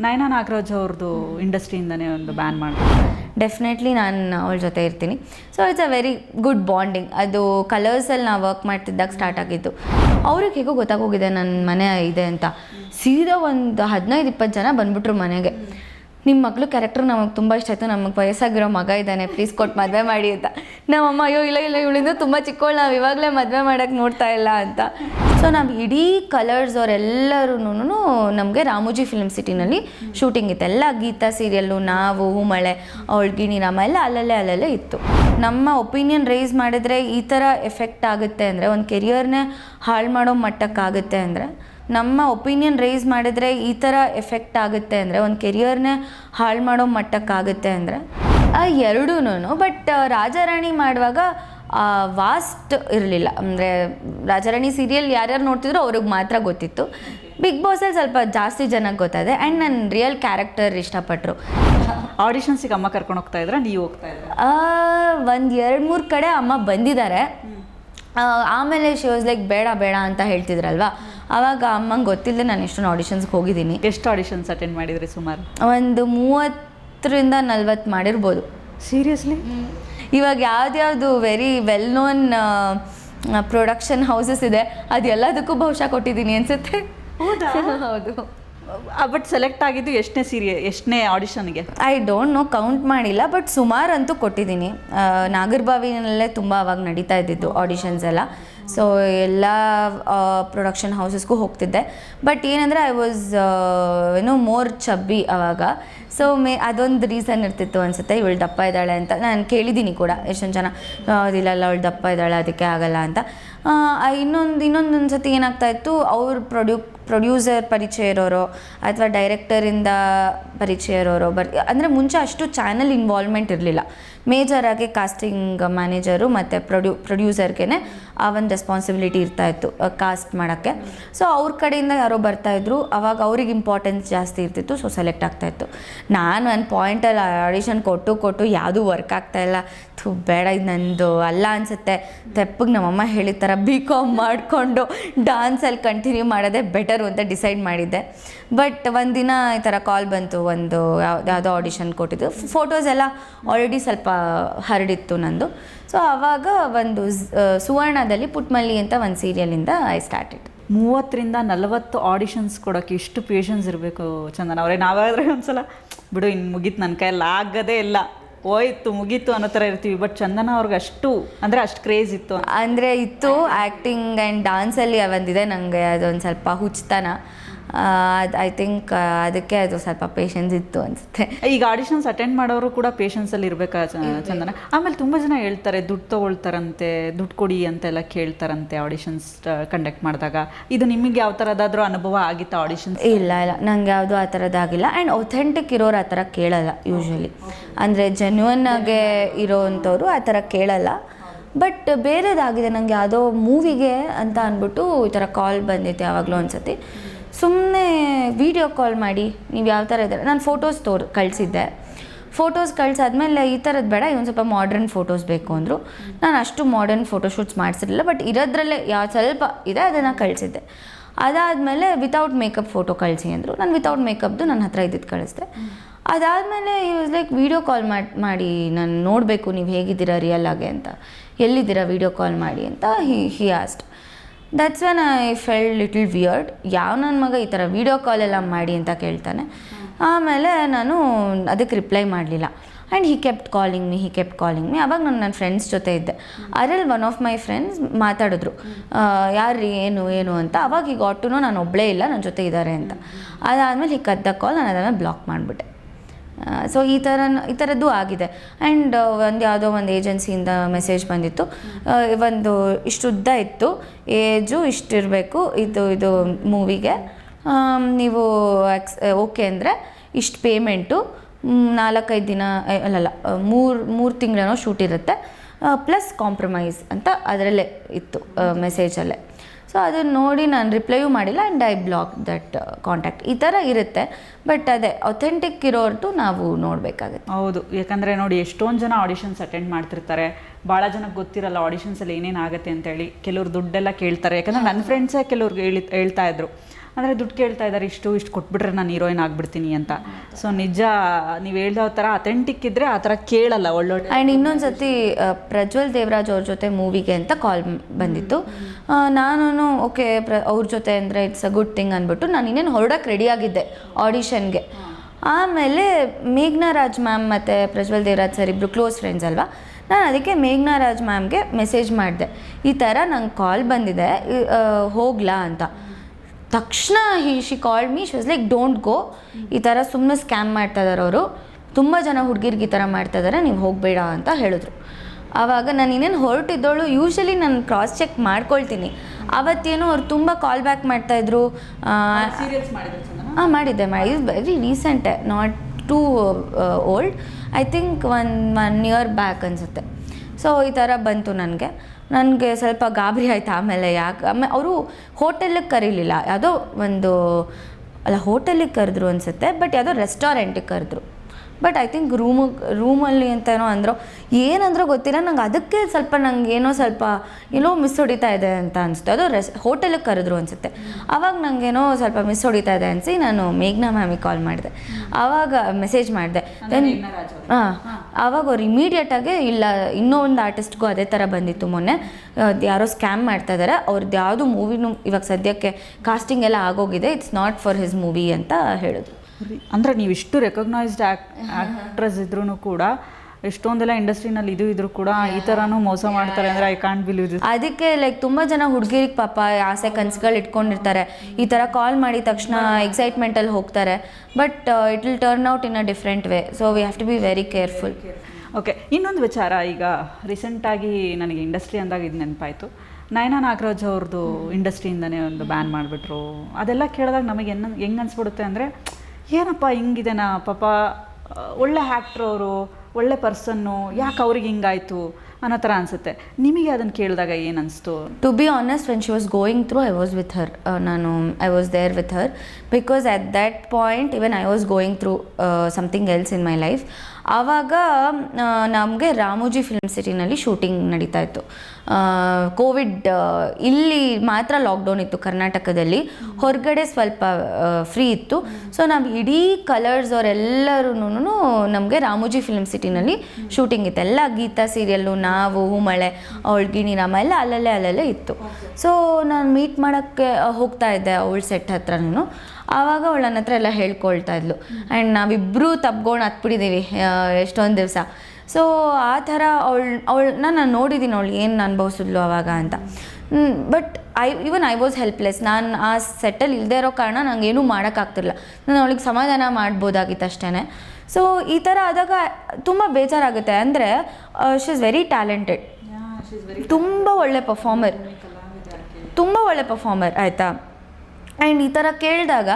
ನಯನಾ ನಾಗರಾಜ್ ಅವ್ರದ್ದು ಇಂಡಸ್ಟ್ರಿಯಿಂದನೇ ಒಂದು ಬ್ಯಾನ್ ಮಾಡ್ತಾರೆ. ಡೆಫಿನೆಟ್ಲಿ ನಾನು ಅವಳ ಜೊತೆ ಇರ್ತೀನಿ. So it's a very good bonding ಅದು ಕಲರ್ಸಲ್ಲಿ ನಾವು ವರ್ಕ್ ಮಾಡ್ತಿದ್ದಾಗ ಸ್ಟಾರ್ಟ್ ಆಗಿದ್ದು. ಅವ್ರಿಗೆ ಹೇಗೋ ಗೊತ್ತಾಗೋಗಿದೆ ನನ್ನ ಮನೆ ಇದೆ ಅಂತ. ಸೀದಾ ಒಂದು ಹದಿನೈದು ಇಪ್ಪತ್ತು ಜನ ಬಂದ್ಬಿಟ್ರು ಮನೆಗೆ. ನಿಮ್ಮ ಮಗಳು ಕ್ಯಾರೆಕ್ಟರ್ ನಮಗೆ ತುಂಬ ಇಷ್ಟ ಆಯಿತು. ನಮಗೆ ವಯಸ್ಸಾಗಿರೋ ಮಗ ಇದ್ದಾನೆ. ಪ್ಲೀಸ್ ಕೊಟ್ಟು ಮದುವೆ ಮಾಡಿ ಅಂತ. ನಮ್ಮಮ್ಮ, ಅಯ್ಯೋ, ಇಲ್ಲ ಇಲ್ಲ, ಇವಳಿಂದ ತುಂಬ ಚಿಕ್ಕವಳು ನಾವು ಇವಾಗಲೇ ಮದುವೆ ಮಾಡೋಕ್ಕೆ ನೋಡ್ತಾ ಇಲ್ಲ ಅಂತ. ಸೊ ನಾವು ಇಡೀ ಕಲರ್ಸ್ ಅವರೆಲ್ಲರೂ ನಮಗೆ ರಾಮೋಜಿ ಫಿಲ್ಮ್ ಸಿಟಿನಲ್ಲಿ ಶೂಟಿಂಗ್ ಇತ್ತು. ಎಲ್ಲ ಗೀತಾ ಸೀರಿಯಲ್ಲು ನಾವು ಹೂಮಳೆ ಅವಳ್ಗಿಣಿ ನಮ್ಮ ಎಲ್ಲ ಅಲ್ಲಲ್ಲೇ ಅಲ್ಲಲ್ಲೇ ಇತ್ತು. ನಮ್ಮ ಒಪಿನಿಯನ್ ರೈಸ್ ಮಾಡಿದ್ರೆ ಈ ಥರ ಎಫೆಕ್ಟ್ ಆಗುತ್ತೆ ಅಂದರೆ, ಒಂದು ಕೆರಿಯರ್ನೇ ಹಾಳು ಮಾಡೋ ಮಟ್ಟಕ್ಕಾಗುತ್ತೆ ಅಂದರೆ ನಮ್ಮ ಒಪಿನಿಯನ್ ರೇಸ್ ಮಾಡಿದರೆ ಈ ಥರ ಎಫೆಕ್ಟ್ ಆಗುತ್ತೆ ಅಂದರೆ ಒಂದು ಕೆರಿಯರ್ನೇ ಹಾಳು ಮಾಡೋ ಮಟ್ಟಕ್ಕಾಗುತ್ತೆ ಅಂದರೆ ಎರಡೂ ಬಟ್ ರಾಜಾರಾಣಿ ಮಾಡುವಾಗ ವಾಸ್ಟ್ ಇರಲಿಲ್ಲ. ಅಂದರೆ ರಾಜಾರಾಣಿ ಸೀರಿಯಲ್ ಯಾರ್ಯಾರು ನೋಡ್ತಿದ್ರು ಅವ್ರಿಗೆ ಮಾತ್ರ ಗೊತ್ತಿತ್ತು. ಬಿಗ್ ಬಾಸಲ್ಲಿ ಸ್ವಲ್ಪ ಜಾಸ್ತಿ ಜನಕ್ಕೆ ಗೊತ್ತಾಯಿದೆ ಆ್ಯಂಡ್ ನನ್ನ ರಿಯಲ್ ಕ್ಯಾರೆಕ್ಟರ್ ಇಷ್ಟಪಟ್ಟರು ಆಡಿಷನ್ಸಿಗೆ ಅಮ್ಮ ಕರ್ಕೊಂಡು ಹೋಗ್ತಾ ಇದ್ರೆ? ನೀವು ಹೋಗ್ತಾ ಇದ್ರ? ಒಂದು ಎರಡು ಮೂರು ಕಡೆ ಅಮ್ಮ ಬಂದಿದ್ದಾರೆ. ಆ, ಆಮೇಲೆ ಶಿ ವಾಸ್ ಲೈಕ್ ಬೇಡ ಬೇಡ ಅಂತ ಹೇಳ್ತಿದ್ರಲ್ವಾ? ಆವಾಗ ಅಮ್ಮಂಗೆ ಗೊತ್ತಿಲ್ಲದೆ ನಾನು ಎಷ್ಟೊಂದು ಆಡಿಷನ್ಸ್ಗೆ ಹೋಗಿದ್ದೀನಿ. ಎಷ್ಟು ಆಡಿಷನ್ಸ್ ಅಟೆಂಡ್ ಮಾಡಿದ್ರಿ ಸುಮಾರು? ಒಂದು ಮೂವತ್ತರಿಂದ ನಲ್ವತ್ತು ಮಾಡಿರ್ಬೋದು. ಸೀರಿಯಸ್ಲಿ ಇವಾಗ ಯಾವ್ದ್ಯಾವುದು very well known production houses ಇದೆ ಅದು ಎಲ್ಲದಕ್ಕೂ ಬಹುಶಃ ಕೊಟ್ಟಿದ್ದೀನಿ ಅನ್ಸುತ್ತೆ. ಹೌದು? ಬಟ್ ಸೆಲೆಕ್ಟ್ ಆಗಿದ್ದು ಎಷ್ಟನೇ ಸೀರಿಯ ಎಷ್ಟನೇ ಆಡಿಷನ್ಗೆ ಐ ಡೋಂಟ್ ನೋ ಕೌಂಟ್ ಮಾಡಿಲ್ಲ ಬಟ್ ಸುಮಾರು ಅಂತೂ ಕೊಟ್ಟಿದ್ದೀನಿ. ನಾಗರ್ಬಾವಿನಲ್ಲೇ ನಾಗರಬಾವಿನಲ್ಲೇ ತುಂಬ ಅವಾಗ ನಡೀತಾ ಇದ್ದಿದ್ದು ಆಡಿಷನ್ಸ್ ಎಲ್ಲ. ಸೊ ಎಲ್ಲ ಪ್ರೊಡಕ್ಷನ್ ಹೌಸಸ್ಗೂ ಹೋಗ್ತಿದ್ದೆ. ಬಟ್ ಏನಂದರೆ ಐ ವಾಸ್ ಏನು ಮೋರ್ ಚಬ್ಬಿ ಆವಾಗ ಸೊ ಮೇ, ಅದೊಂದು ರೀಸನ್ ಇರ್ತಿತ್ತು ಅನಿಸುತ್ತೆ, ಇವಳು ದಪ್ಪ ಇದ್ದಾಳೆ ಅಂತ. ನಾನು ಕೇಳಿದ್ದೀನಿ ಕೂಡ ಎಷ್ಟೊಂದು ಜನ ಇಲ್ಲಲ್ಲ ಇಲ್ಲ ಅವಳು ದಪ್ಪ ಇದ್ದಾಳೆ, ಅದಕ್ಕೆ ಆಗಲ್ಲ ಅಂತ. ಇನ್ನೊಂದು ಇನ್ನೊಂದು ಸತಿ ಏನಾಗ್ತಾ ಇತ್ತು, ಅವ್ರ ಪ್ರೊಡ್ಯೂ ಪ್ರೊಡ್ಯೂಸರ್ ಪರಿಚಯ ಇರೋರು, ಅಥವಾ ಡೈರೆಕ್ಟರಿಂದ ಪರಿಚಯ ಇರೋರು, ಬರ್, ಅಂದರೆ ಮುಂಚೆ ಅಷ್ಟು ಚಾನಲ್ ಇನ್ವಾಲ್ವ್ಮೆಂಟ್ ಇರಲಿಲ್ಲ. ಮೇಜರಾಗಿ ಕಾಸ್ಟಿಂಗ್ ಮ್ಯಾನೇಜರು ಮತ್ತು ಪ್ರೊಡ್ಯೂ ಪ್ರೊಡ್ಯೂಸರ್ಗೆ ಆ ಒಂದು ರೆಸ್ಪಾನ್ಸಿಬಿಲಿಟಿ ಇರ್ತಾ ಇತ್ತು ಕಾಸ್ಟ್ ಮಾಡೋಕ್ಕೆ. ಸೊ ಅವ್ರ ಕಡೆಯಿಂದ ಯಾರೋ ಬರ್ತಾಯಿದ್ರು ಅವಾಗ ಅವ್ರಿಗೆ ಇಂಪಾರ್ಟೆನ್ಸ್ ಜಾಸ್ತಿ ಇರ್ತಿತ್ತು ಸೊ ಸೆಲೆಕ್ಟ್ ಆಗ್ತಾಯಿತ್ತು ನಾನು ಒಂದು ಪಾಯಿಂಟಲ್ಲಿ ಆಡಿಷನ್ ಕೊಟ್ಟು ಕೊಟ್ಟು ಯಾವುದೂ ವರ್ಕ್ ಆಗ್ತಾಯಿಲ್ಲ ಥು, ಬೇಡ ಇದು ನಂದು, ಅಲ್ಲ ಅನಿಸುತ್ತೆ. ತೆಪ್ಪಗೆ ನಮ್ಮಮ್ಮ ಹೇಳಿದ ಥರ ಬಿ ಕಾಮ್ ಮಾಡಿಕೊಂಡು ಡಾನ್ಸಲ್ಲಿ ಕಂಟಿನ್ಯೂ ಮಾಡೋದೇ ಬೆಟರು ಅಂತ ಡಿಸೈಡ್ ಮಾಡಿದ್ದೆ. ಬಟ್ ಒಂದಿನ ಈ ಥರ ಕಾಲ್ ಬಂತು ಒಂದು ಯಾವ್ದು ಯಾವುದೋ ಆಡಿಷನ್ ಕೊಟ್ಟಿದ್ದು. ಫೋಟೋಸ್ ಎಲ್ಲ ಆಲ್ರೆಡಿ ಸ್ವಲ್ಪ ಹರಡಿತ್ತು ನಂದು. ಸೊ ಆವಾಗ ಒಂದು ಸುವರ್ಣದಲ್ಲಿ ಪುಟ್ಮಲ್ಲಿ ಅಂತ ಒಂದು ಸೀರಿಯಲಿಂದ ಐ ಸ್ಟಾರ್ಟೆಡ್ ಮೂವತ್ತರಿಂದ ನಲವತ್ತು ಆಡಿಷನ್ಸ್ ಕೊಡೋಕ್ಕೆ ಎಷ್ಟು ಪೇಷನ್ಸ್ ಇರಬೇಕು ಚಂದನ ಅವರೇ. ನಾವಾದರೆ ಒಂದ್ಸಲ ಬಿಡು ಇನ್ನು ಮುಗೀತು ನನ್ನ ಕೈಯಲ್ಲಿ ಆಗದೇ ಇಲ್ಲ. ಹೋಯ್ತು ಮುಗೀತು ಅನ್ನೋ ಥರ ಇರ್ತೀವಿ. ಬಟ್ ಚಂದನ ಅವ್ರಿಗೆ ಅಷ್ಟು ಅಂದರೆ ಅಷ್ಟು ಕ್ರೇಜ್ ಇತ್ತು. ಅಂದರೆ ಇತ್ತು ಆ್ಯಕ್ಟಿಂಗ್ ಆ್ಯಂಡ್ ಡ್ಯಾನ್ಸಲ್ಲಿ ಒಂದಿದೆ. ನನಗೆ ಅದೊಂದು ಸ್ವಲ್ಪ ಹುಚ್ಚತನ. ಅದು ಐ ಥಿಂಕ್ ಅದಕ್ಕೆ ಅದು ಸ್ವಲ್ಪ ಪೇಷನ್ಸ್ ಇತ್ತು ಅನಿಸುತ್ತೆ. ಈಗ ಆಡಿಷನ್ಸ್ ಅಟೆಂಡ್ ಮಾಡೋರು ಕೂಡ ಪೇಷನ್ಸಲ್ಲಿ ಇರಬೇಕಾ ಚಂದನ? ಆಮೇಲೆ ತುಂಬ ಜನ ಹೇಳ್ತಾರೆ ದುಡ್ಡು ತಗೊಳ್ತಾರಂತೆ ದುಡ್ಡು ಕೊಡಿ ಅಂತೆಲ್ಲ ಕೇಳ್ತಾರಂತೆ ಆಡಿಷನ್ಸ್ ಕಂಡಕ್ಟ್ ಮಾಡಿದಾಗ. ಇದು ನಿಮಗೆ ಯಾವ ಥರದಾದ್ರೂ ಅನುಭವ ಆಗಿತ್ತು ಆಡಿಷನ್ಸ್ ಇಲ್ಲ ಇಲ್ಲ. ನಂಗೆ ಯಾವುದು ಆ ಥರದ್ದಾಗಿಲ್ಲ ಆ್ಯಂಡ್ ಒಥೆಂಟಿಕ್ ಇರೋರು ಆ ಥರ ಕೇಳಲ್ಲ ಯೂಶ್ವಲಿ ಅಂದರೆ ಜೆನ್ಯೂನ್ ಆಗಿ ಇರೋವಂಥವ್ರು ಆ ಥರ ಕೇಳಲ್ಲ. ಬಟ್ ಬೇರೆದಾಗಿದೆ. ನನಗೆ ಯಾವುದೋ ಮೂವಿಗೆ ಅಂತ ಅಂದ್ಬಿಟ್ಟು ಈ ಥರ ಕಾಲ್ ಬಂದಿತ್ತು ಯಾವಾಗಲೂ ಅನ್ಸತಿ ಸುಮ್ಮನೆ ವೀಡಿಯೋ ಕಾಲ್ ಮಾಡಿ, ನೀವು ಯಾವ ಥರ ಇದ್ದಾರೆ? ನಾನು ಫೋಟೋಸ್ ತೋರ್, ಕಳಿಸಿದ್ದೆ. ಫೋಟೋಸ್ ಕಳಿಸಾದ್ಮೇಲೆ ಈ ಥರದ್ದು ಬೇಡ ಒಂದು ಸ್ವಲ್ಪ ಮಾಡ್ರನ್ ಫೋಟೋಸ್ ಬೇಕು ಅಂದರು. ನಾನು ಅಷ್ಟು ಮಾಡರ್ನ್ ಫೋಟೋಶೂಟ್ಸ್ ಮಾಡಿಸಿರಲಿಲ್ಲ ಬಟ್ ಇರೋದ್ರಲ್ಲೇ ಯಾವ ಸ್ವಲ್ಪ ಇದೆ, ಅದನ್ನು ಕಳಿಸಿದ್ದೆ. ಅದಾದಮೇಲೆ ವಿತೌಟ್ ಮೇಕಪ್ ಫೋಟೋ ಕಳಿಸಿ ಅಂದರು. ನಾನು ವಿತೌಟ್ ಮೇಕಪ್ದು ನನ್ನ ಹತ್ರ ಇದ್ದಿದ್ದು ಕಳಿಸಿದೆ. ಅದಾದಮೇಲೆ ಈ ವಾಸ್ ಲೈಕ್ ವೀಡಿಯೋ ಕಾಲ್ ಮಾಡಿ ಮಾಡಿ, ನಾನು ನೋಡಬೇಕು, ನೀವು ಹೇಗಿದ್ದೀರಾ ರಿಯಲ್ ಆಗಿ ಅಂತ. ಎಲ್ಲಿದ್ದೀರಾ ವೀಡಿಯೋ ಕಾಲ್ ಮಾಡಿ ಅಂತ he he asked that's when I felt little weird ಯಾವ ನನ್ನ ಮಗ ಈ ಥರ ವೀಡಿಯೋ ಕಾಲ್ ಎಲ್ಲ ಮಾಡಿ ಅಂತ ಕೇಳ್ತಾನೆ. ಆಮೇಲೆ ನಾನು ಅದಕ್ಕೆ ರಿಪ್ಲೈ ಮಾಡಲಿಲ್ಲ. And he kept calling me he kept calling me ಅವಾಗ ನಾನು ನನ್ನ ಫ್ರೆಂಡ್ಸ್ ಜೊತೆ ಇದ್ದೆ. ಅದ್ರಲ್ಲಿ ಒನ್ ಆಫ್ ಮೈ ಫ್ರೆಂಡ್ಸ್ ಮಾತಾಡಿದ್ರು. ಯಾರು ಏನು ಏನು ಅಂತ. ಅವಾಗ ಈಗ ಆಟುನೂ ನಾನು ಒಬ್ಬಳೇ ಇಲ್ಲ ನನ್ನ ಜೊತೆ ಇದ್ದಾರೆ ಅಂತ. ಅದಾದಮೇಲೆ ಹಿ ಕದ್ದ ಕಾಲ್ ನಾನು ಅದನ್ನು ಬ್ಲಾಕ್ ಮಾಡಿಬಿಟ್ಟೆ. ಸೊ ಈ ಥರ ಈ ಥರದ್ದು ಆಗಿದೆ. ಆ್ಯಂಡ್ ಒಂದು ಯಾವುದೋ ಒಂದು ಏಜೆನ್ಸಿಯಿಂದ ಮೆಸೇಜ್ ಬಂದಿತ್ತು. ಒಂದು ಇಷ್ಟು ಉದ್ದ ಇತ್ತು. ಏಜು ಇಷ್ಟಿರಬೇಕು. ಇದು ಇದು ಮೂವಿಗೆ. ನೀವು ಎಕ್ಸ್ ಓಕೆ ಅಂದರೆ ಇಷ್ಟು ಪೇಮೆಂಟು. ನಾಲ್ಕೈದು ದಿನ ಅಲ್ಲಲ್ಲ, ಮೂರು ಮೂರು ತಿಂಗಳೇನೋ ಶೂಟ್ ಇರುತ್ತೆ. ಪ್ಲಸ್ ಕಾಂಪ್ರಮೈಸ್ ಅಂತ ಅದರಲ್ಲೇ ಇತ್ತು ಮೆಸೇಜಲ್ಲೇ ಸೊ ಅದನ್ನು ನೋಡಿ ನಾನು ರಿಪ್ಲೈಯೂ ಮಾಡಿಲ್ಲ and I block that contact ಈ ಥರ ಇರುತ್ತೆ ಬಟ್ ಅದೇ ಅಥೆಂಟಿಕ್ ಇರೋರ್ದು ನಾವು ನೋಡಬೇಕಾಗುತ್ತೆ. ಹೌದು, ಯಾಕಂದರೆ ನೋಡಿ ಎಷ್ಟೊಂದು ಜನ ಆಡಿಷನ್ಸ್ ಅಟೆಂಡ್ ಮಾಡ್ತಿರ್ತಾರೆ. ಭಾಳ ಜನಕ್ಕೆ ಗೊತ್ತಿರಲ್ಲ ಆಡಿಷನ್ಸಲ್ಲಿ ಏನೇನು ಆಗುತ್ತೆ ಅಂತೇಳಿ. ಕೆಲವ್ರು ದುಡ್ಡೆಲ್ಲ ಕೇಳ್ತಾರೆ. ಯಾಕಂದರೆ ನನ್ನ ಫ್ರೆಂಡ್ಸೇ ಕೆಲವ್ರಿಗೆ ಹೇಳಿ, ಹೇಳ್ತಾ ಇದ್ರು. ಅಂದರೆ ದುಡ್ಡು ಕೇಳ್ತಾ ಇದ್ದಾರೆ ಇಷ್ಟು ಇಷ್ಟು ಕೊಟ್ಬಿಟ್ರೆ ನಾನು ಹೀರೋಯಿನ್ ಆಗಿಬಿಡ್ತೀನಿ ಅಂತ. ಸೊ ನಿಜ, ನೀವು ಹೇಳ್ದೋ ಥರ ಅಥೆಂಟಿಕ್ ಇದ್ದರೆ ಆ ಥರ ಕೇಳಲ್ಲ, ಒಳ್ಳೊಳ್ಳೆ ಆ್ಯಂಡ್ ಇನ್ನೊಂದು ಸತಿ ಪ್ರಜ್ವಲ್ ದೇವರಾಜ್ ಅವ್ರ ಜೊತೆ ಮೂವಿಗೆ ಅಂತ ಕಾಲ್ ಬಂದಿತ್ತು. ನಾನು ಓಕೆ, ಪ್ರ, ಅವ್ರ ಜೊತೆ ಅಂದರೆ ಇಟ್ಸ್ ಅ ಗುಡ್ ಥಿಂಗ್ ಅಂದ್ಬಿಟ್ಟು ನಾನು ಇನ್ನೇನು ಹೊರಡಕ್ಕೆ ರೆಡಿಯಾಗಿದ್ದೆ ಆಡಿಷನ್ಗೆ ಆಮೇಲೆ ಮೇಘ್ನಾ ರಾಜ್ ಮ್ಯಾಮ್ ಮತ್ತು ಪ್ರಜ್ವಲ್ ದೇವರಾಜ್ ಸರ್ ಇಬ್ಬರು ಕ್ಲೋಸ್ ಫ್ರೆಂಡ್ಸ್ ಅಲ್ವಾ? ನಾನು ಅದಕ್ಕೆ ಮೇಘ್ನಾ ರಾಜ್ ಮ್ಯಾಮ್ಗೆ ಮೆಸೇಜ್ ಮಾಡಿದೆ. ಈ ಥರ ನಂಗೆ ಕಾಲ್ ಬಂದಿದೆ ಹೋಗ್ಲಾ ಅಂತ. ತಕ್ಷಣ he she called me she was like don't go ಈ ಥರ ಸುಮ್ಮನೆ ಸ್ಕ್ಯಾಮ್ ಮಾಡ್ತಾ ಇದ್ದಾರೆ ಅವರು. ತುಂಬ ಜನ ಹುಡುಗಿರ್ಗೆ ಈ ಥರ ಮಾಡ್ತಾ ಇದ್ದಾರೆ ನೀವು ಹೋಗಬೇಡ ಅಂತ ಹೇಳಿದ್ರು. ಆವಾಗ ನಾನು ಇನ್ನೇನು ಹೊರಟಿದ್ದವಳು ಯೂಶ್ವಲಿ ನಾನು ಕ್ರಾಸ್ ಚೆಕ್ ಮಾಡ್ಕೊಳ್ತೀನಿ. ಅವತ್ತೇನೋ ಅವ್ರು ತುಂಬ ಕಾಲ್ ಬ್ಯಾಕ್ ಮಾಡ್ತಾಯಿದ್ರು ಇದ್ರು. ಮಾಡಿದ್ರೆ ಚಂದನ? ಹಾಂ ಮಾಡಿದ್ದೆ ಮಾಡಿ ಇದು very ರೀಸೆಂಟೇ not too old I think one one year back ಅನಿಸುತ್ತೆ. ಸೊ ಈ ಥರ ಬಂತು ನನಗೆ. ನನಗೆ ಸ್ವಲ್ಪ ಗಾಬರಿ ಆಯ್ತು ಆಮೇಲೆ ಯಾಕೆ ಆಮೇಲೆ ಅವರು ಹೋಟೆಲಿಗೆ ಕರೀಲಿಲ್ಲ, ಯಾವುದೋ ಒಂದು, ಅಲ್ಲ ಹೋಟೆಲಿಗೆ ಕರೆದ್ರು ಅನಿಸುತ್ತೆ, ಬಟ್ ಯಾವುದೋ ರೆಸ್ಟೋರೆಂಟಿಗೆ ಕರೆದ್ರು. ಬಟ್ ಐ ಥಿಂಕ್ ರೂಮ್ ರೂಮಲ್ಲಿ ಅಂತ ಏನೋ ಅಂದರು ಏನಂದ್ರೂ ಗೊತ್ತಿಲ್ಲ ನಂಗೆ ಅದಕ್ಕೆ ಸ್ವಲ್ಪ ನಂಗೆ ಏನೋ ಸ್ವಲ್ಪ ಏನೋ ಮಿಸ್ ಹೊಡಿತಾ ಇದೆ ಅಂತ ಅನಿಸ್ತು. ಅದು ರೆಸ್ ಹೋಟೆಲಿಗೆ ಕರೆದ್ರು ಅನಿಸುತ್ತೆ. ಆವಾಗ ನನಗೇನೋ ಸ್ವಲ್ಪ ಮಿಸ್ ಹೊಡಿತಾ ಇದೆ ಅನಿಸಿ ನಾನು ಮೇಘ್ನಾ ಮ್ಯಾಮಿಗೆ ಕಾಲ್ ಮಾಡಿದೆ. ಆವಾಗ ಮೆಸೇಜ್ ಮಾಡಿದೆ. ದೆನ್ ಹಾಂ ಆವಾಗ ಅವ್ರು ಇಮಿಡಿಯೇಟಾಗಿ ಇಲ್ಲ ಇನ್ನೂ ಒಂದು ಆರ್ಟಿಸ್ಟ್ಗೂ ಅದೇ ಥರ ಬಂದಿತ್ತು ಮೊನ್ನೆ. ಯಾರೋ ಸ್ಕ್ಯಾಮ್ ಮಾಡ್ತಾ ಇದ್ದಾರೆ ಅವ್ರದ್ದು ಯಾವುದು ಮೂವಿನೂ ಇವಾಗ ಸದ್ಯಕ್ಕೆ ಕಾಸ್ಟಿಂಗ್ ಎಲ್ಲ ಆಗೋಗಿದೆ. It's not for his movie ಅಂತ ಹೇಳಿದ್ರು ಅಂದರೆ ನೀವು ಇಷ್ಟು ರೆಕಗ್ನೈಸ್ಡ್ ಆ್ಯಕ್ ಆ್ಯಕ್ಟ್ರೆಸ್ ಇದ್ರೂ ಕೂಡ ಎಷ್ಟೊಂದೆಲ್ಲ ಇಂಡಸ್ಟ್ರಿನಲ್ಲಿ ಇದು ಇದ್ರು ಕೂಡ ಈ ಥರನೂ ಮೋಸ ಮಾಡ್ತಾರೆ ಅಂದರೆ ಐ ಕಾಂಟ್ ಬಿಲೀವ್ ದಿಸ್ ಅದಕ್ಕೆ ಲೈಕ್ ತುಂಬ ಜನ ಹುಡುಗಿರಿಗೆ ಪಾಪ ಆಸೆ ಕನಸುಗಳು ಇಟ್ಕೊಂಡಿರ್ತಾರೆ. ಈ ಥರ ಕಾಲ್ ಮಾಡಿದ ತಕ್ಷಣ ಎಕ್ಸೈಟ್ಮೆಂಟಲ್ಲಿ ಹೋಗ್ತಾರೆ. But it will turn out in a different way so we have to be very careful okay ಇನ್ನೊಂದು ವಿಚಾರ ಈಗ ರೀಸೆಂಟಾಗಿ ನನಗೆ ಇಂಡಸ್ಟ್ರಿ ಅಂದಾಗ ಇದು ನೆನಪಾಯಿತು. ನಯನ ನಾಗರಾಜ್ ಅವ್ರದ್ದು ಇಂಡಸ್ಟ್ರಿಯಿಂದನೇ ಒಂದು ಬ್ಯಾನ್ ಮಾಡಿಬಿಟ್ರು. ಅದೆಲ್ಲ ಕೇಳಿದಾಗ ನಮಗೆ ಹೆಂಗ್ ಹೆಂಗೆ ಅನ್ಸ್ಬಿಡುತ್ತೆ ಅಂದರೆ ಏನಪ್ಪ ಹಿಂಗಿದೆನಾ ಪಾಪ? ಒಳ್ಳೆ ಆ್ಯಕ್ಟ್ರ್ ಅವರು ಒಳ್ಳೆ ಪರ್ಸನ್ನು ಯಾಕೆ ಅವ್ರಿಗೆ ಹಿಂಗಾಯ್ತು? ಅನ್ನೋ ಥರ ಅನಿಸುತ್ತೆ. ನಿಮಗೆ ಅದನ್ನು ಕೇಳಿದಾಗ ಏನು ಅನಿಸ್ತು? To be honest when she was going through I was with her ನಾನು I was there with her because at that point even I was going through something else in my life ಆವಾಗ ನಮಗೆ Ramoji film ಸಿಟಿನಲ್ಲಿ shooting ನಡೀತಾ ಇತ್ತು. Covid ಇಲ್ಲಿ ಮಾತ್ರ lockdown ಇತ್ತು ಕರ್ನಾಟಕದಲ್ಲಿ. ಹೊರಗಡೆ ಸ್ವಲ್ಪ ಫ್ರೀ ಇತ್ತು. ಸೊ ನಾವು ಇಡೀ ಕಲರ್ಸ್ ಅವರೆಲ್ಲರೂ ನಮಗೆ ರಾಮೋಜಿ ಫಿಲ್ಮ್ ಸಿಟಿನಲ್ಲಿ ಶೂಟಿಂಗ್ ಇತ್ತು. ಎಲ್ಲ ಗೀತಾ ಸೀರಿಯಲ್ಲು ನಾವು ಮಳೆ ಅವಳು ಗಿಣಿ ನಮ್ಮ ಎಲ್ಲ ಅಲ್ಲಲ್ಲೇ ಅಲ್ಲಲ್ಲೇ ಇತ್ತು. ಸೊ ನಾನು ಮೀಟ್ ಮಾಡೋಕ್ಕೆ ಹೋಗ್ತಾ ಇದ್ದೆ ಅವಳ ಸೆಟ್ ಹತ್ರನೂ ಆವಾಗ ಅವಳು ನನ್ನ ಹತ್ರ ಎಲ್ಲ ಹೇಳ್ಕೊಳ್ತಾ ಇದ್ಲು. ಆ್ಯಂಡ್ ನಾವಿಬ್ಬರೂ ತಪ್ಕೊಂಡು ಹತ್ಬಿಟ್ಟಿದ್ದೀವಿ ಎಷ್ಟೊಂದು ದಿವಸ. ಸೊ ಆ ಥರ ಅವಳು ಅವಳನ್ನ ನಾನು ನೋಡಿದ್ದೀನಿ ಅವಳು ಏನು ಅನುಭವಿಸಿದ್ಲು ಅವಾಗ ಅಂತ. But I even I was helpless ನಾನು ಆ ಸೆಟ್ಟಲ್ಲಿ ಇಲ್ಲದೆ ಇರೋ ಕಾರಣ ನಂಗೆ ಏನೂ ಮಾಡೋಕ್ಕಾಗ್ತಿಲ್ಲ ನಾನು ಅವಳಿಗೆ ಸಮಾಧಾನ ಮಾಡ್ಬೋದಾಗಿತ್ತು ಅಷ್ಟೇ ಸೊ ಈ ಥರ ಆದಾಗ ತುಂಬ ಬೇಜಾರಾಗುತ್ತೆ. ಅಂದರೆ ಶಿ ಇಸ್ ವೆರಿ ಟ್ಯಾಲೆಂಟೆಡ್ ತುಂಬ ಒಳ್ಳೆ ಪರ್ಫಾರ್ಮರ್ ತುಂಬ ಒಳ್ಳೆ ಪರ್ಫಾರ್ಮರ್ ಆಯಿತಾ? ಆ್ಯಂಡ್ ಈ ಥರ ಕೇಳಿದಾಗ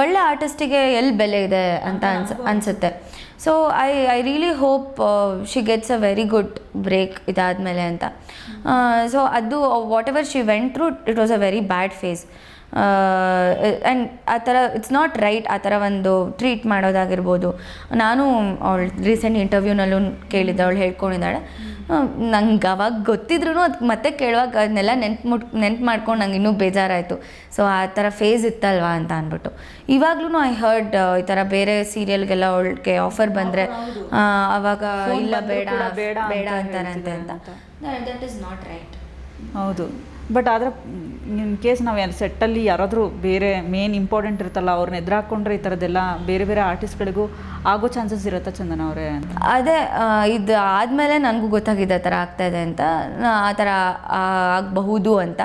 ಒಳ್ಳೆ ಆರ್ಟಿಸ್ಟಿಗೆ ಎಲ್ಲಿ ಬೆಲೆ ಇದೆ ಅಂತ ಅನ್ಸ ಅನಿಸುತ್ತೆ. So I I really hope she gets a very good break ಇದಾದಮೇಲೆ ಅಂತ. ಸೊ ಅದು whatever she went through it was a very bad phase and ಆ ಥರ ಇಟ್ಸ್ ನಾಟ್ ರೈಟ್ ಆ ಥರ ಒಂದು ಟ್ರೀಟ್ ಮಾಡೋದಾಗಿರ್ಬೋದು. ನಾನು ಅವಳು ರೀಸೆಂಟ್ ಇಂಟರ್ವ್ಯೂನಲ್ಲೂ ಕೇಳಿದ್ದೆ ಅವಳು ಹೇಳ್ಕೊಂಡಿದ್ದಾಳೆ. ನಂಗೆ ಅವಾಗ ಗೊತ್ತಿದ್ರು ಅದು ಮತ್ತೆ ಕೇಳುವಾಗ ಅದನ್ನೆಲ್ಲ ನೆನ್ಪು ಮುಟ್ ನೆನ್ಪು ಮಾಡ್ಕೊಂಡು ನಂಗೆ ಇನ್ನೂ ಬೇಜಾರಾಯಿತು. ಸೊ ಆ ಥರ ಫೇಸ್ ಇತ್ತಲ್ವಾ ಅಂತ ಅಂದ್ಬಿಟ್ಟು ಇವಾಗ್ಲೂ ಐ ಹರ್ಡ್ ಈ ಥರ ಬೇರೆ ಸೀರಿಯಲ್ಗೆಲ್ಲ ಅವಳಿಗೆ ಆಫರ್ ಬಂದರೆ ಅವಾಗ ಇಲ್ಲ ಬೇಡ ಬೇಡ ಬೇಡ ಅಂತ ಅಂತಾರಂತೆ ಅಂತ. ದಟ್ ಇಸ್ ನಾಟ್ ರೈಟ್ ಹೌದು. ಬಟ್ ಆದರೆ ಇನ್ ಕೇಸ್ ನಾವು ಏನು ಸೆಟ್ಟಲ್ಲಿ ಯಾರಾದರೂ ಬೇರೆ ಮೇನ್ ಇಂಪಾರ್ಟೆಂಟ್ ಇರುತ್ತಲ್ಲ ಅವ್ರನ್ನ ಎದುರಾಕೊಂಡ್ರೆ ಈ ಥರದ್ದೆಲ್ಲ ಬೇರೆ ಬೇರೆ ಆರ್ಟಿಸ್ಟ್ಗಳಿಗೂ ಆಗೋ ಚಾನ್ಸಸ್ ಇರುತ್ತಾ ಚಂದನ ಅವರೇ ಅದೇ ಇದು ಆದಮೇಲೆ ನನಗೂ ಗೊತ್ತಾಗಿದೆ ಆ ಥರ ಆಗ್ತಾಯಿದೆ ಅಂತ. ಆ ಥರ ಆಗಬಹುದು ಅಂತ.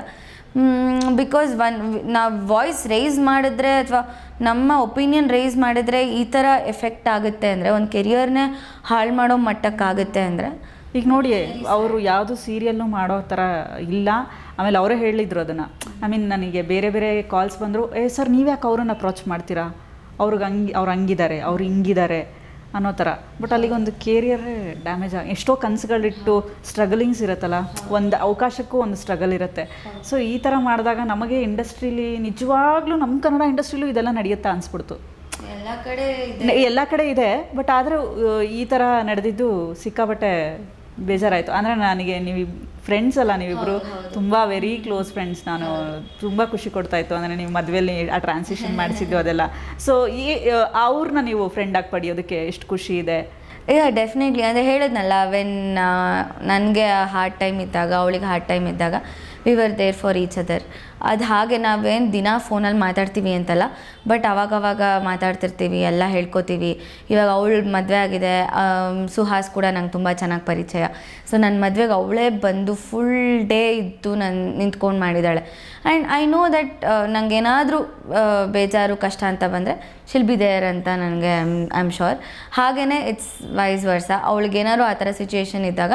ಬಿಕಾಸ್ ಒನ್ ನಾವು ವಾಯ್ಸ್ ರೈಸ್ ಮಾಡಿದ್ರೆ ಅಥವಾ ನಮ್ಮ ಒಪಿನಿಯನ್ ರೈಸ್ ಮಾಡಿದರೆ ಈ ಥರ ಎಫೆಕ್ಟ್ ಆಗುತ್ತೆ ಅಂದರೆ, ಒಂದು ಕೆರಿಯರ್ನೇ ಹಾಳು ಮಾಡೋ ಮಟ್ಟಕ್ಕಾಗುತ್ತೆ ಅಂದರೆ ಈಗ ನೋಡಿ ಅವರು ಯಾವುದು ಸೀರಿಯಲ್ನು ಮಾಡೋ ಥರ ಇಲ್ಲ. ಆಮೇಲೆ ಅವರೇ ಹೇಳಿದ್ರು ಅದನ್ನು. ಐ ಮೀನ್ ನನಗೆ ಬೇರೆ ಬೇರೆ ಕಾಲ್ಸ್ ಬಂದರು ಏ ಸರ್ ನೀವ್ಯಾಕೆ ಅವ್ರನ್ನ ಅಪ್ರೋಚ್ ಮಾಡ್ತೀರಾ? ಅವ್ರಿಗೆ ಹಂಗೆ ಅವ್ರು ಹಂಗಿದ್ದಾರೆ ಅವ್ರು ಹಿಂಗಿದ್ದಾರೆ ಅನ್ನೋ ಥರ ಬಟ್ ಅಲ್ಲಿಗೊಂದು ಕೇರಿಯರೇ ಡ್ಯಾಮೇಜ್ ಆಗಿ ಎಷ್ಟೋ ಕನಸುಗಳಿಟ್ಟು ಸ್ಟ್ರಗಲಿಂಗ್ಸ್ ಇರುತ್ತಲ್ಲ ಒಂದು ಅವಕಾಶಕ್ಕೂ ಒಂದು ಸ್ಟ್ರಗಲ್ ಇರುತ್ತೆ. ಸೊ ಈ ಥರ ಮಾಡಿದಾಗ ನಮಗೆ ಇಂಡಸ್ಟ್ರೀಲಿ ನಿಜವಾಗ್ಲೂ ನಮ್ಮ ಕನ್ನಡ ಇಂಡಸ್ಟ್ರಿಲೂ ಇದೆಲ್ಲ ನಡೆಯುತ್ತಾ ಅನಿಸ್ಬಿಡ್ತು. ಎಲ್ಲ ಕಡೆ ಎಲ್ಲ ಕಡೆ ಇದೆ ಬಟ್ ಆದರೆ ಈ ಥರ ನಡೆದಿದ್ದು ಸಿಕ್ಕಾಬಟ್ಟೆ ಬೇಜಾರಾಯಿತು. ಅಂದರೆ ನನಗೆ ನೀವು ಫ್ರೆಂಡ್ಸ್ ಅಲ್ಲ ನೀವಿಬ್ರು ತುಂಬ ವೆರಿ ಕ್ಲೋಸ್ ಫ್ರೆಂಡ್ಸ್ ನಾನು ತುಂಬ ಖುಷಿ ಕೊಡ್ತಾ ಇತ್ತು. ಅಂದರೆ ನೀವು ಮದುವೆಯಲ್ಲಿ ಆ ಟ್ರಾನ್ಸಿಷನ್ ಮಾಡಿಸಿದ್ದು ಅದೆಲ್ಲ. ಸೊ ಈ ಅವ್ರನ್ನ ನೀವು ಫ್ರೆಂಡಾಗಿ ಪಡೆಯೋದಕ್ಕೆ ಎಷ್ಟು ಖುಷಿ ಇದೆ? ಯಾ ಡೆಫಿನೆಟ್ಲಿ ಅಂದರೆ ಹೇಳಿದ್ನಲ್ಲ ವೆನ್ ನನಗೆ ಹಾರ್ಡ್ ಟೈಮ್ ಇದ್ದಾಗ ಅವಳಿಗೆ ಹಾರ್ಡ್ ಟೈಮ್ ಇದ್ದಾಗ we were there for each other ಅದು ಹಾಗೆ ನಾವೇನು ದಿನ ಫೋನಲ್ಲಿ ಮಾತಾಡ್ತೀವಿ ಅಂತಲ್ಲ ಬಟ್ ಅವಾಗವಾಗ ಮಾತಾಡ್ತಿರ್ತೀವಿ, ಎಲ್ಲ ಹೇಳ್ಕೊತೀವಿ. ಇವಾಗ ಅವಳು ಮದುವೆ ಆಗಿದೆ ಸುಹಾಸ್ ಕೂಡ ನಂಗೆ ತುಂಬ ಚೆನ್ನಾಗಿ ಪರಿಚಯ. ಸೊ ನನ್ನ ಮದುವೆಗೆ ಅವಳೇ ಬಂದು ಫುಲ್ ಡೇ ಇದ್ದು ನನ್ನ ನಿಂತ್ಕೊಂಡು ಮಾಡಿದ್ದಾಳೆ ಆ್ಯಂಡ್ ಐ ನೋ ದಟ್ ನನಗೇನಾದರೂ ಬೇಜಾರು, ಕಷ್ಟ ಅಂತ ಬಂದರೆ ಶಿಲ್ ಬಿ ದೇರ್ ಅಂತ ನನಗೆ ಐ ಆಮ್ ಶೋರ್ ಹಾಗೆಯೇ ಇಟ್ಸ್ ವೈಸ್ ವರ್ಸ ಅವಳಿಗೇನಾದ್ರು ಆ ಥರ ಸಿಚುಯೇಷನ್ ಇದ್ದಾಗ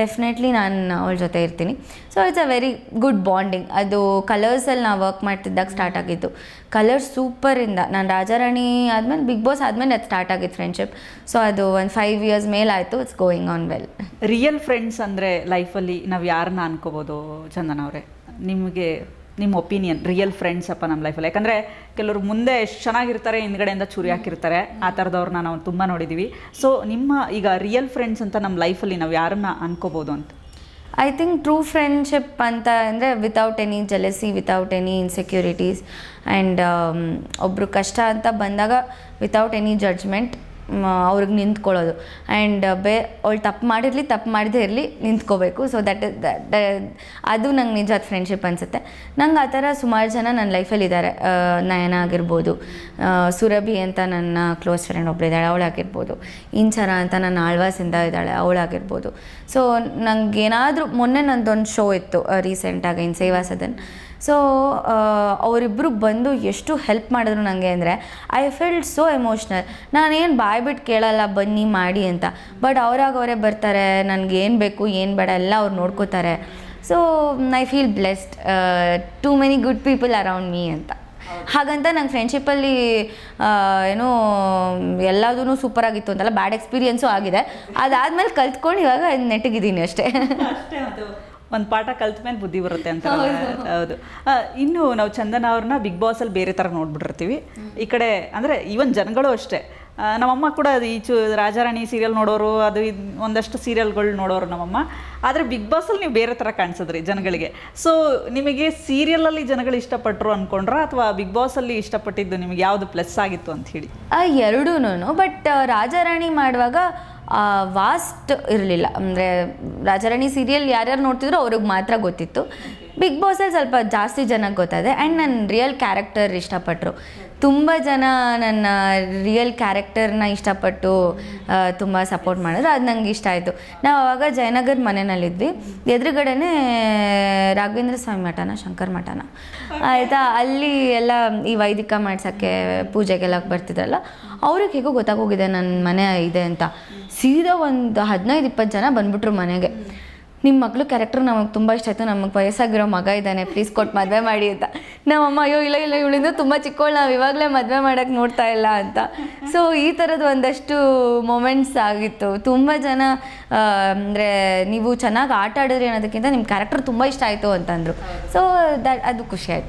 ಡೆಫಿನೆಟ್ಲಿ ನಾನು ಅವಳ ಜೊತೆ ಇರ್ತೀನಿ. So it's a very good bonding ಅದು ಕಲರ್ಸಲ್ಲಿ ನಾವು ವರ್ಕ್ ಮಾಡ್ತಿದ್ದಾಗ ಸ್ಟಾರ್ಟ್ ಆಗಿದ್ದು. ಕಲರ್ಸ್ ಸೂಪರಿಂದ ನಾನು ರಾಜಾರಾಣಿ ಆದಮೇಲೆ ಬಿಗ್ ಬಾಸ್ ಆದಮೇಲೆ ಅದು ಸ್ಟಾರ್ಟ್ ಆಗಿತ್ತು ಫ್ರೆಂಡ್ಶಿಪ್ ಸೊ ಅದು ಒಂದು five years ಮೇಲಾಯಿತು it's going on well real friends ಅಂದರೆ ಲೈಫಲ್ಲಿ ನಾವು ಯಾರನ್ನ ಅನ್ಕೋಬೋದು, ಚಂದನ ಅವರೇ? ನಿಮಗೆ ನಿಮ್ಮ ಒಪಿನಿಯನ್ ರಿಯಲ್ ಫ್ರೆಂಡ್ಸ್ ಅಪ್ಪ ನಮ್ಮ ಲೈಫಲ್ಲಿ ಯಾಕಂದರೆ ಕೆಲವರು ಮುಂದೆ ಎಷ್ಟು ಚೆನ್ನಾಗಿರ್ತಾರೆ, ಹಿಂದ್ಗಡೆಯಿಂದ ಚುರಿ ಹಾಕಿರ್ತಾರೆ. ಆ ಥರದವ್ರನ್ನ ನಾವು ತುಂಬ ನೋಡಿದ್ದೀವಿ ಸೊ ನಿಮ್ಮ ಈಗ ರಿಯಲ್ ಫ್ರೆಂಡ್ಸ್ ಅಂತ ನಮ್ಮ ಲೈಫಲ್ಲಿ ನಾವು ಯಾರನ್ನ ಅನ್ಕೋಬೋದು ಅಂತ? ಐ ಥಿಂಕ್ ಟ್ರೂ ಫ್ರೆಂಡ್ಶಿಪ್ ಅಂತ ಅಂದರೆ without any jealousy without any insecurities and ಒಬ್ಬರು ಕಷ್ಟ ಅಂತ ಬಂದಾಗ ವಿತೌಟ್ ಎನಿ ಜಡ್ಜ್ಮೆಂಟ್ ಅವ್ರಿಗೆ ನಿಂತ್ಕೊಳ್ಳೋದು. ಆ್ಯಂಡ್ ಬೇ, ಅವಳು ತಪ್ಪು ಮಾಡಿರಲಿ, ತಪ್ಪು ಮಾಡದೇ ಇರಲಿ ನಿಂತ್ಕೋಬೇಕು. ಸೊ ದಟ್ ಅದು ನಂಗೆ ನಿಜವಾದ ಫ್ರೆಂಡ್ಶಿಪ್ ಅನಿಸುತ್ತೆ. ನಂಗೆ ಆ ಥರ ಸುಮಾರು ಜನ ನನ್ನ ಲೈಫಲ್ಲಿ ಇದ್ದಾರೆ ನಯನ ಆಗಿರ್ಬೋದು ಸುರಭಿ ಅಂತ ನನ್ನ ಕ್ಲೋಸ್ ಫ್ರೆಂಡ್ ಒಬ್ಬಳಿದ್ದಾಳೆ ಅವಳಾಗಿರ್ಬೋದು ಇಂಚರ ಅಂತ ನನ್ನ ಆಳ್ವಾಸಿಂದ ಇದ್ದಾಳೆ ಅವಳಾಗಿರ್ಬೋದು ಸೊ ನನಗೇನಾದರೂ ಮೊನ್ನೆ ನಂದೊಂದು ಶೋ ಇತ್ತು ರೀಸೆಂಟಾಗಿ ಇನ್ ಸೇವಾ ಸದನ್ ಸೊ ಅವರಿಬ್ಬರು ಬಂದು ಎಷ್ಟು ಹೆಲ್ಪ್ ಮಾಡಿದ್ರು ನನಗೆ ಅಂದರೆ ಐ ಫೀಲ್ಡ್ ಸೋ ಎಮೋಷ್ನಲ್ ನಾನೇನು ಬಾಯ್ ಬಿಟ್ಟು ಕೇಳಲ್ಲ, ಬನ್ನಿ ಮಾಡಿ ಅಂತ. ಬಟ್ ಅವ್ರಾಗ ಅವರೇ ಬರ್ತಾರೆ, ನನಗೆ ಏನು ಬೇಕು, ಏನು ಬೇಡ, ಎಲ್ಲ ಅವ್ರು ನೋಡ್ಕೋತಾರೆ. So I feel blessed too many good people around me ಅಂತ. ಹಾಗಂತ ನಂಗೆ ಫ್ರೆಂಡ್ಶಿಪ್ಪಲ್ಲಿ ಏನು ಎಲ್ಲದೂ ಸೂಪರ್ ಆಗಿತ್ತು ಅಂತಲ್ಲ ಬ್ಯಾಡ್ ಎಕ್ಸ್ಪೀರಿಯೆನ್ಸು ಆಗಿದೆ. ಅದಾದಮೇಲೆ ಕಲ್ತ್ಕೊಂಡು ಇವಾಗ ನೆಟ್ಟಿಗಿದ್ದೀನಿ ಅಷ್ಟೇ. ಒಂದು ಪಾಠ ಕಲ್ತ ಮೇಲೆ ಬುದ್ಧಿ ಬರುತ್ತೆ ಅಂತ ಹೌದು. ಇನ್ನು ನಾವು ಚಂದನ ಅವ್ರನ್ನ ಬಿಗ್ ಬಾಸಲ್ಲಿ ಬೇರೆ ಥರ ನೋಡ್ಬಿಟ್ಟಿರ್ತೀವಿ. ಈ ಕಡೆ ಅಂದರೆ ಈವನ್ ಜನಗಳು ಅಷ್ಟೇ. ನಮ್ಮಮ್ಮ ಕೂಡ ಅದು ಈಚು ರಾಜಾರಾಣಿ ಸೀರಿಯಲ್ ನೋಡೋರು ಅದು ಇದು ಒಂದಷ್ಟು ಸೀರಿಯಲ್ಗಳು ನೋಡೋರು ನಮ್ಮಮ್ಮ. ಆದರೆ ಬಿಗ್ ಬಾಸಲ್ಲಿ ನೀವು ಬೇರೆ ಥರ ಕಾಣಿಸಿದ್ರಿ ಜನಗಳಿಗೆ. ಸೊ ನಿಮಗೆ ಸೀರಿಯಲಲ್ಲಿ ಜನಗಳು ಇಷ್ಟಪಟ್ಟರು ಅಂದ್ಕೊಂಡ್ರ ಅಥವಾ ಬಿಗ್ ಬಾಸಲ್ಲಿ ಇಷ್ಟಪಟ್ಟಿದ್ದು ನಿಮಗೆ ಯಾವುದು ಪ್ಲಸ್ ಆಗಿತ್ತು ಅಂತ ಹೇಳಿ? ಎರಡೂ ಬಟ್ ರಾಜಾರಾಣಿ ಮಾಡುವಾಗ ವಾಸ್ಟ್ ಇರಲಿಲ್ಲ. ಅಂದರೆ ರಾಜಾರಾಣಿ ಸೀರಿಯಲ್ ಯಾರ್ಯಾರು ನೋಡ್ತಿದ್ರು ಅವ್ರಿಗೆ ಮಾತ್ರ ಗೊತ್ತಿತ್ತು. ಬಿಗ್ ಬಾಸಲ್ಲಿ ಸ್ವಲ್ಪ ಜಾಸ್ತಿ ಜನಕ್ಕೆ ಗೊತ್ತಾಯಿದೆ ಆ್ಯಂಡ್ ನನ್ನ ರಿಯಲ್ ಕ್ಯಾರೆಕ್ಟರ್ ಇಷ್ಟಪಟ್ಟರು ತುಂಬ ಜನ ನನ್ನ ರಿಯಲ್ ಕ್ಯಾರೆಕ್ಟರ್ನ ಇಷ್ಟಪಟ್ಟು ತುಂಬ ಸಪೋರ್ಟ್ ಮಾಡಿದ್ರು. ಅದು ನಂಗೆ ಇಷ್ಟ ಆಯಿತು. ನಾವು ಆವಾಗ ಜಯನಗರ್ ಮನೆಯಲ್ಲಿದ್ವಿ ಎದುರುಗಡೆನೇ, ರಾಘವೇಂದ್ರ ಸ್ವಾಮಿ ಮಠನ, ಶಂಕರ್ ಮಠನ. ಆಯಿತಾ? ಅಲ್ಲಿ ಎಲ್ಲ ಈ ವೈದಿಕ ಮಾಡ್ಸೋಕ್ಕೆ ಪೂಜೆಗೆಲ್ಲ ಬರ್ತಿದ್ರಲ್ಲ? ಅವ್ರಿಗೆ ಹೇಗೋ ಗೊತ್ತಾಗೋಗಿದೆ ನನ್ನ ಮನೆ ಇದೆ ಅಂತ. ಸೀದಾ ಒಂದು ಹದಿನೈದು ಇಪ್ಪತ್ತು ಜನ ಬಂದ್ಬಿಟ್ರು ಮನೆಗೆ. ನಿಮ್ಮ ಮಗಳು ಕ್ಯಾರೆಕ್ಟರ್ ನಮಗೆ ತುಂಬ ಇಷ್ಟ ಆಯಿತು. ನಮಗೆ ವಯಸ್ಸಾಗಿರೋ ಮಗ ಇದ್ದಾನೆ. ಪ್ಲೀಸ್ ಕೊಟ್ಟು ಮದುವೆ ಮಾಡಿ ಅಂತ. ನಮ್ಮಮ್ಮ, ಅಯ್ಯೋ, ಇಲ್ಲ ಇಲ್ಲ, ಇವಳಿಂದ ತುಂಬ ಚಿಕ್ಕವಳು ನಾವು ಇವಾಗಲೇ ಮದುವೆ ಮಾಡೋಕ್ಕೆ ನೋಡ್ತಾ ಇಲ್ಲ ಅಂತ. ಸೊ ಈ ಥರದ್ದು ಒಂದಷ್ಟು ಮೊಮೆಂಟ್ಸ್ ಆಗಿತ್ತು. ತುಂಬ ಜನ ಅಂದರೆ ನೀವು ಚೆನ್ನಾಗಿ ಆಟ ಆಡಿದ್ರಿ ಅನ್ನೋದಕ್ಕಿಂತ ನಿಮ್ಮ ಕ್ಯಾರೆಕ್ಟರ್ ತುಂಬ ಇಷ್ಟ ಆಯಿತು ಅಂತಂದರು. ಸೊ ದಟ್ ಅದು ಖುಷಿ ಆಯಿತು.